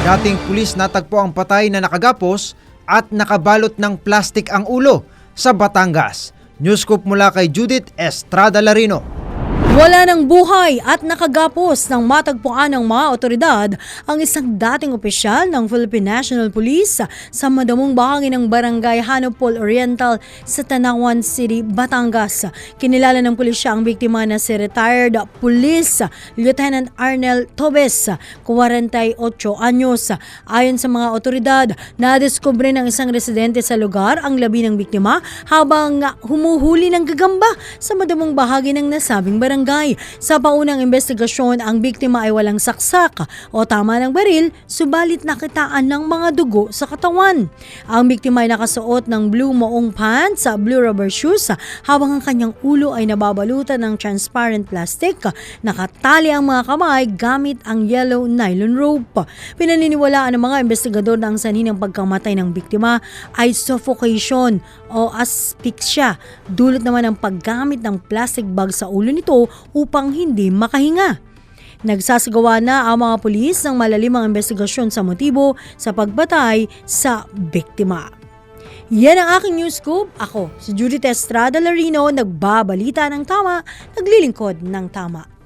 Dating pulis natagpo ang patay na nakagapos at nakabalot ng plastik ang ulo sa Batangas. Newscoop mula kay Judith Estrada Larino. Wala ng buhay at nakagapos ng matagpuan ng mga otoridad ang isang dating opisyal ng Philippine National Police sa madamong bahagi ng barangay Hanopol Oriental sa Tanawan City, Batangas. Kinilala ng pulisya ang biktima na si retired police Lieutenant Arnel Tobes, 48 anyos. Ayon sa mga otoridad, nadiskubre ng isang residente sa lugar ang labi ng biktima habang humuhuli ng gagamba sa madamong bahagi ng nasabing barangay. Sa paunang investigasyon, ang biktima ay walang saksak o tama ng baril, subalit nakitaan ng mga dugo sa katawan. Ang biktima ay nakasuot ng blue moong pants, blue rubber shoes, habang ang kanyang ulo ay nababalutan ng transparent plastic. Nakatali ang mga kamay gamit ang yellow nylon rope. Pinaniniwalaan ng mga investigador na ang sanhi ng pagkamatay ng biktima ay suffocation o asphyxia. Dulot naman ang paggamit ng plastic bag sa ulo nito upang hindi makahinga. Nagsasagawa na ang mga pulis ng malalimang investigasyon sa motibo sa pagbatay sa biktima. Yan ang aking news scoop. Ako, si Judith Estrada Larino, nagbabalita ng tama, naglilingkod ng tama.